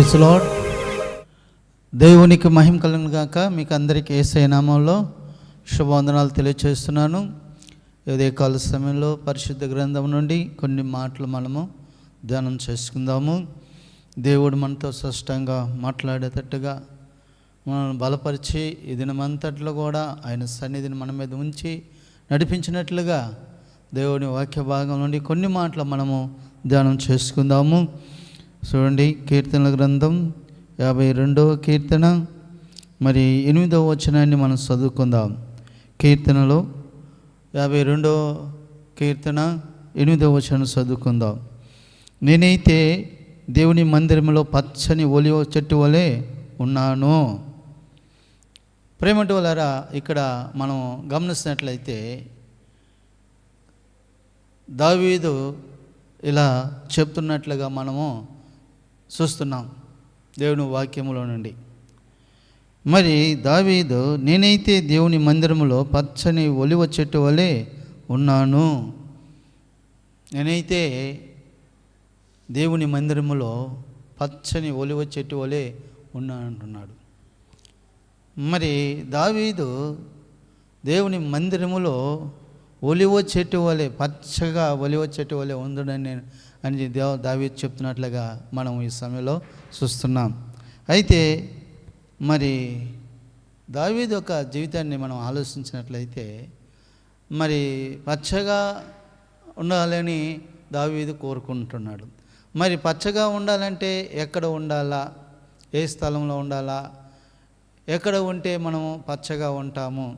Praise lord దేవునికి మహిమ కలుగును గాక. మీకు అందరికీ ఏసై నామంలో శుభవందనాలు తెలియచేస్తున్నాను. ఇదే కాల సమయంలో పరిశుద్ధ గ్రంథం నుండి కొన్ని మాటలు మనము ధ్యానం చేసుకుందాము. దేవుడు మనతో స్పష్టంగా మాట్లాడేటట్టుగా మనల్ని బలపరిచి ఈ దినమంతట్లో కూడా ఆయన సన్నిధిని మన మీద ఉంచి నడిపించినట్లుగా దేవుని వాక్య భాగం నుండి కొన్ని మాటలు మనము ధ్యానం చేసుకుందాము. చూడండి కీర్తనల గ్రంథం యాభై రెండవ కీర్తన. మరి ఎనిమిదవ వచనాన్ని మనం చదువుకుందాం. కీర్తనలో యాభై రెండవ కీర్తన ఎనిమిదవ వచనం చదువుకుందాం. నేనైతే దేవుని మందిరంలో పచ్చని ఒలివ చెట్టు వలె ఉన్నాను. ప్రేమటి వలరా ఇక్కడ మనం గమనిస్తున్నట్లయితే దావీదు ఇలా చెప్తున్నట్లుగా మనము చూస్తున్నాం దేవుని వాక్యములో నుండి. మరి దావీదు నేనైతే దేవుని మందిరములో పచ్చని ఒలివ చెట్టు వలె ఉన్నాను. నేనైతే దేవుని మందిరములో పచ్చని ఒలివ చెట్టు వలె ఉన్నాను అంటున్నాడు మరి దావీదు దేవుని మందిరములో ఒలివ చెట్టు వలె పచ్చగా ఒలివ చెట్టు వలె ఉందని నేను అని దేవ దావి చెప్తున్నట్లుగా మనం ఈ సమయంలో చూస్తున్నాం. అయితే మరి దావీదు యొక్క జీవితాన్ని మనం ఆలోచించినట్లయితే మరి పచ్చగా ఉండాలని దావీదు కోరుకుంటున్నాడు. మరి పచ్చగా ఉండాలంటే ఎక్కడ ఉండాలా? ఏ స్థలంలో ఉండాలా? ఎక్కడ ఉంటే మనము పచ్చగా ఉంటాము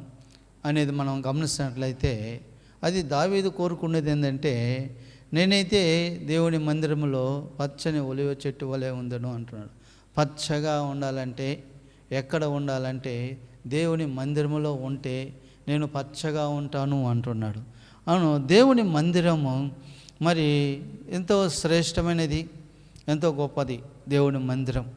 అనేది మనం గమనిస్తున్నట్లయితే అది దావీదు కోరుకునేది ఏంటంటే నేనైతే దేవుని మందిరంలో పచ్చని ఒలివ చెట్టు వలె ఉందను అంటున్నాడు. పచ్చగా ఉండాలంటే ఎక్కడ ఉండాలంటే దేవుని మందిరములో ఉంటే నేను పచ్చగా ఉంటాను అంటున్నాడు. అవును దేవుని మందిరము మరి ఎంతో శ్రేష్టమైనది ఎంతో గొప్పది దేవుని మందిరం.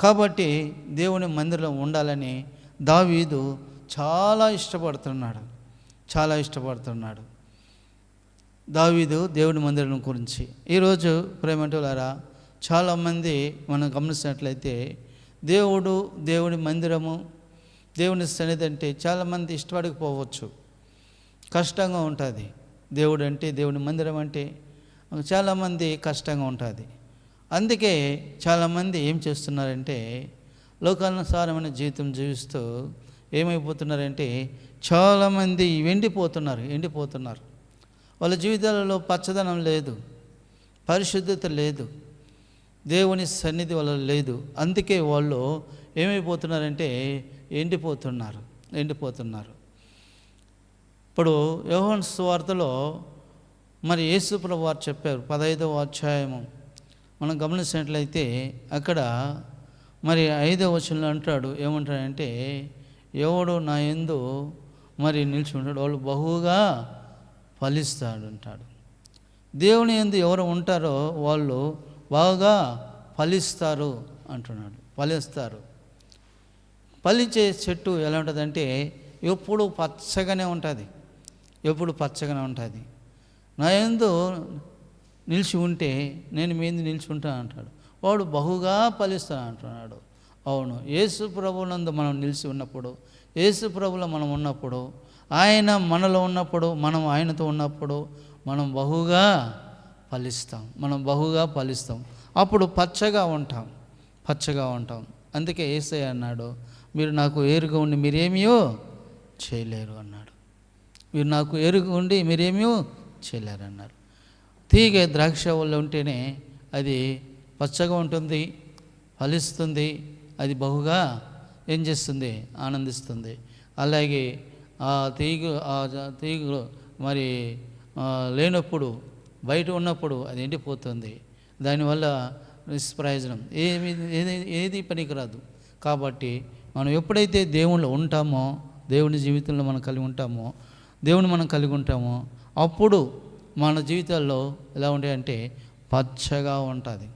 కాబట్టి దేవుని మందిరం ఉండాలని దావీదు చాలా ఇష్టపడుతున్నాడు చాలా ఇష్టపడుతున్నాడు. దావీదు దేవుని మందిరం గురించి. ఈరోజు ప్రేమంటులారా చాలామంది మనం గమనించినట్లయితే దేవుడు దేవుని మందిరము దేవుని సన్నిధి అంటే చాలామంది ఇష్టపడకపోవచ్చు కష్టంగా ఉంటుంది. దేవుడు అంటే దేవుని మందిరం అంటే చాలామంది కష్టంగా ఉంటుంది. అందుకే చాలామంది ఏం చేస్తున్నారంటే లోకానుసారమైన జీవితం జీవిస్తూ ఏమైపోతున్నారంటే చాలామంది ఎండిపోతున్నారు ఎండిపోతున్నారు. వాళ్ళ జీవితాలలో పచ్చదనం లేదు పరిశుద్ధత లేదు దేవుని సన్నిధి వాళ్ళ లేదు. అందుకే వాళ్ళు ఏమైపోతున్నారంటే ఎండిపోతున్నారు ఎండిపోతున్నారు. ఇప్పుడు యోహన్ సువార్తలో మరి యేసుప్రభు వారు చెప్పారు పదహైదవ అధ్యాయము. మనం గమనించినట్లయితే అక్కడ మరి ఐదవ వచనంలో అంటాడు ఏమంటాడంటే ఎవడు నా ఎందు మరి నిలిచి ఉంటాడు వాళ్ళు బహుగా ఫలిస్తాడు అంటాడు. దేవుని ఎందు ఎవరు ఉంటారో వాళ్ళు బాగా ఫలిస్తారు అంటున్నాడు. ఫలిస్తారు. ఫలించే చెట్టు ఎలా ఉంటుందంటే ఎప్పుడు పచ్చగానే ఉంటుంది. ఎప్పుడు పచ్చగానే ఉంటుంది. నా ఎందు నిలిచి ఉంటే నేను మీద నిలిచి ఉంటాను అంటాడు. వాడు బహుగా ఫలిస్తాను అంటున్నాడు. అవును యేసు ప్రభునందు మనం నిలిచి ఉన్నప్పుడు యేసు ప్రభులో మనం ఉన్నప్పుడు ఆయన మనలో ఉన్నప్పుడు మనం ఆయనతో ఉన్నప్పుడు మనం బహుగా ఫలిస్తాం. మనం బహుగా ఫలిస్తాం. అప్పుడు పచ్చగా ఉంటాం. పచ్చగా ఉంటాం. అందుకే ఏసై అన్నాడు మీరు నాకు ఏరుగా ఉండి మీరేమియో చేయలేరు అన్నాడు. మీరు నాకు ఎరుగు ఉండి మీరేమియో చేయలేరు అన్నారు తీగ ద్రాక్ష వల్ల ఉంటేనే అది పచ్చగా ఉంటుంది ఫలిస్తుంది అది బహుగా ఏం చేస్తుంది? ఆనందిస్తుంది. అలాగే ఆ తీగ ఆ తీగు మరి లేనప్పుడు బయట ఉన్నప్పుడు అది ఎండిపోతుంది. దానివల్ల నిష్ప్రయోజనం. ఏమి ఏది ఏది పనికిరాదు. కాబట్టి మనం ఎప్పుడైతే దేవుళ్ళు ఉంటామో దేవుని జీవితంలో మనం కలిగి ఉంటామో దేవుని మనం కలిగి ఉంటామో అప్పుడు మన జీవితాల్లో ఎలా ఉంటాయంటే పచ్చగా ఉంటుంది.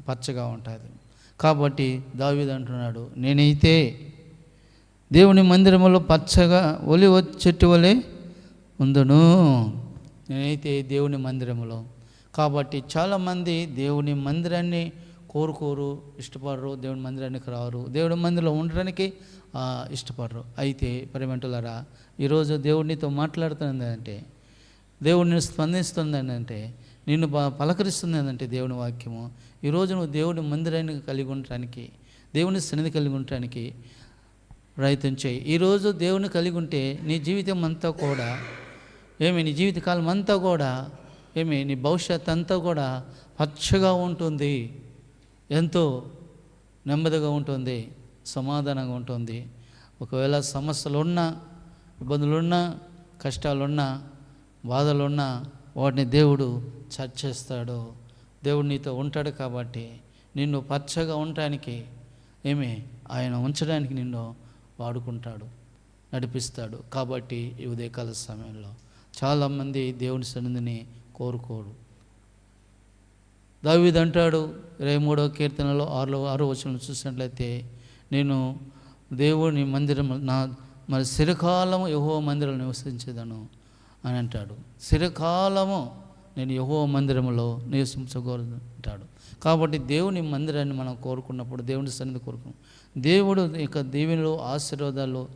పచ్చగా ఉంటుంది. కాబట్టి దావీదు అంటున్నాడు నేనైతే దేవుని మందిరములో పచ్చగా ఒలివ చెట్టు వలె ఉందను. నేనైతే దేవుని మందిరములో. కాబట్టి చాలామంది దేవుని మందిరాన్ని కోరుకోరు ఇష్టపడరు దేవుని మందిరానికి రారు. దేవుడి మందిరంలో ఉండడానికి ఇష్టపడరు. అయితే పరిమంటులరా ఈరోజు దేవుడినితో మాట్లాడుతున్నది అంటే దేవుడిని స్పందిస్తుంది అంటే నిన్ను బా పలకరిస్తుంది ఏంటంటే దేవుని వాక్యము. ఈరోజు నువ్వు దేవుని మందిరాన్ని కలిగి ఉండటానికి దేవుని సన్నిధి కలిగి ఉండటానికి ప్రయత్నం చేయి. ఈరోజు దేవుని కలిగి ఉంటే నీ జీవితం అంతా కూడా ఏమి నీ జీవితకాలం అంతా కూడా ఏమి నీ భవిష్యత్ అంతా కూడా పచ్చగా ఉంటుంది. ఎంతో నెమ్మదిగా ఉంటుంది సమాధానంగా ఉంటుంది. ఒకవేళ సమస్యలు ఉన్నా ఇబ్బందులున్నా కష్టాలున్నా బాధలున్నా వాటిని దేవుడు చర్చేస్తాడు దేవుడు నీతో ఉంటాడు కాబట్టి నిన్ను పచ్చగా ఉండటానికి ఏమి ఆయన ఉంచడానికి నిన్ను వాడుకుంటాడు నడిపిస్తాడు కాబట్టి ఈ ఉదయకాల సమయంలో చాలామంది దేవుని సన్నిధిని కోరుకోరు. దావీద్ అంటాడు ఇరవై మూడవ కీర్తనలో ఆరులో ఆరో వచనం చూసినట్లయితే నేను దేవుని మందిరం నా మరి చిరకాలము యహో మందిరం నివసించేదను అని అంటాడు. చిరకాలము నేను యహో మందిరంలో నివసించకూడదు కాబట్టి దేవుని మందిరాన్ని మనం కోరుకున్నప్పుడు దేవుని సన్నిధి కోరుకున్నాం. దేవుడు ఇక దీవెనలు ఆశీర్వాదాలు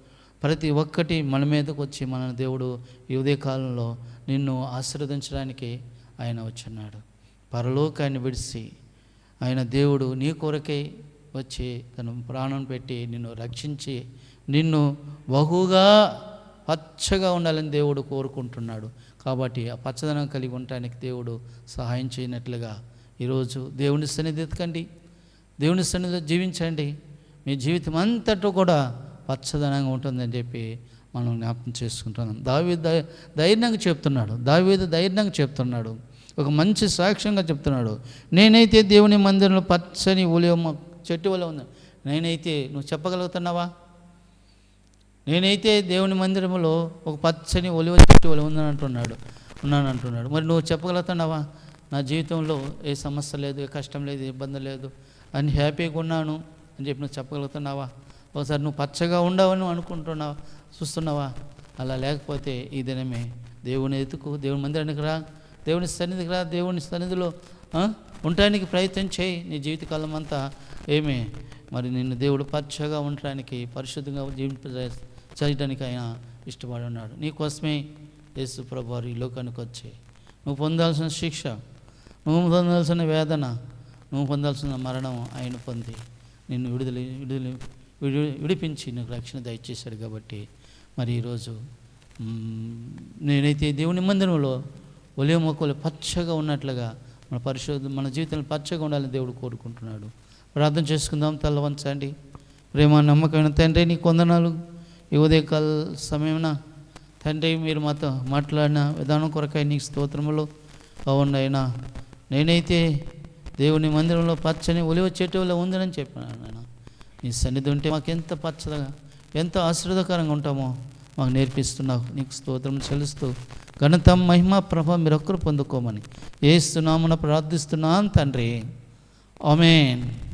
ప్రతి ఒక్కటి మన మీదకు వచ్చి మన దేవుడు ఈ ఉదయకాలంలో నిన్ను ఆశీర్వదించడానికి ఆయన వచ్చున్నాడు పరలోకాన్ని విడిచి ఆయన దేవుడు నీ కొరకై వచ్చి తను ప్రాణం పెట్టి నిన్ను రక్షించి నిన్ను బహుగా పచ్చగా ఉండాలని దేవుడు కోరుకుంటున్నాడు. కాబట్టి ఆ పచ్చదనం కలిగి ఉండటానికి దేవుడు సహాయం చేయనట్లుగా ఈరోజు దేవుని సన్నిధి ఎత్తుకండి. దేవుని సన్నిధిలో జీవించండి. మీ జీవితం అంతటా కూడా పచ్చదనంగా ఉంటుందని చెప్పి మనం జ్ఞాపకం చేసుకుంటున్నాం. దావి ధైర్యంగా చెప్తున్నాడు. దావీదు ధైర్యంగా చెప్తున్నాడు. ఒక మంచి సాక్ష్యంగా చెప్తున్నాడు. నేనైతే దేవుని మందిరంలో పచ్చని ఉలివ చెట్టు వల్ల ఉంది. నేనైతే నువ్వు చెప్పగలుగుతున్నావా? నేనైతే దేవుని మందిరంలో ఒక పచ్చని ఒలివ చెట్టు ఒలి ఉందని అంటున్నాడు ఉన్నాను అంటున్నాడు మరి నువ్వు చెప్పగలుగుతున్నావా? నా జీవితంలో ఏ సమస్య లేదు ఏ కష్టం లేదు ఏ ఇబ్బంది లేదు. అని హ్యాపీగా ఉన్నాను అని చెప్పి నువ్వు చెప్పగలుగుతున్నావా? ఒకసారి నువ్వు పచ్చగా ఉండవని అనుకుంటున్నావా? చూస్తున్నావా? అలా లేకపోతే ఈ దినమే దేవుని ఎత్తుకు దేవుని మందిరానికి రా. దేవుని సన్నిధికి రా. దేవుని సన్నిధిలో ఉండటానికి ప్రయత్నం చేయి. నీ జీవితకాలం అంతా ఏమి? మరి నిన్ను దేవుడు పచ్చగా ఉండటానికి పరిశుద్ధంగా జీవింప చేయడానికి ఆయన ఇష్టపడి ఉన్నాడు నీకోసమే యేసు ప్రభు వారు ఈ లోకానికి వచ్చే. నువ్వు పొందాల్సిన శిక్ష నువ్వు పొందాల్సిన వేదన నువ్వు పొందాల్సిన మరణం ఆయన పొంది నిన్ను విడుదల విడుదల విడి విడిపించి నీకు రక్షణ దయచేశాడు కాబట్టి మరి ఈరోజు నేనైతే దేవుని మందిరంలో ఒలే మొక్కలు పచ్చగా ఉన్నట్లుగా మన పరిశోధన మన జీవితంలో పచ్చగా ఉండాలని దేవుడు కోరుకుంటున్నాడు. ప్రార్థన చేసుకుందాం తల్ల వంచండి. ప్రేమ నమ్మకమైన తండ్రి నీ కొందనాలు ఈ ఉదయకాల సమయమున తండ్రి మీరు మాతో మాట్లాడిన విధానం కొరకై నీకు స్తోత్రములు అవునైనా నేనైతే దేవుని మందిరంలో పచ్చని ఒలివ చెట్టులో ఉందని చెప్పాను నాయన. నీ సన్నిధి ఉంటే మాకు ఎంత ఎంత ఆశీర్వదకరంగా ఉంటామో మాకు నేర్పిస్తున్నావు. నీకు స్తోత్రం చెల్లిస్తూ ఘనత మహిమ ప్రభ మీరొక్కరు పొందుకోమని ఏస్తున్నామని ప్రార్థిస్తున్నాను తండ్రి. ఆమెన్.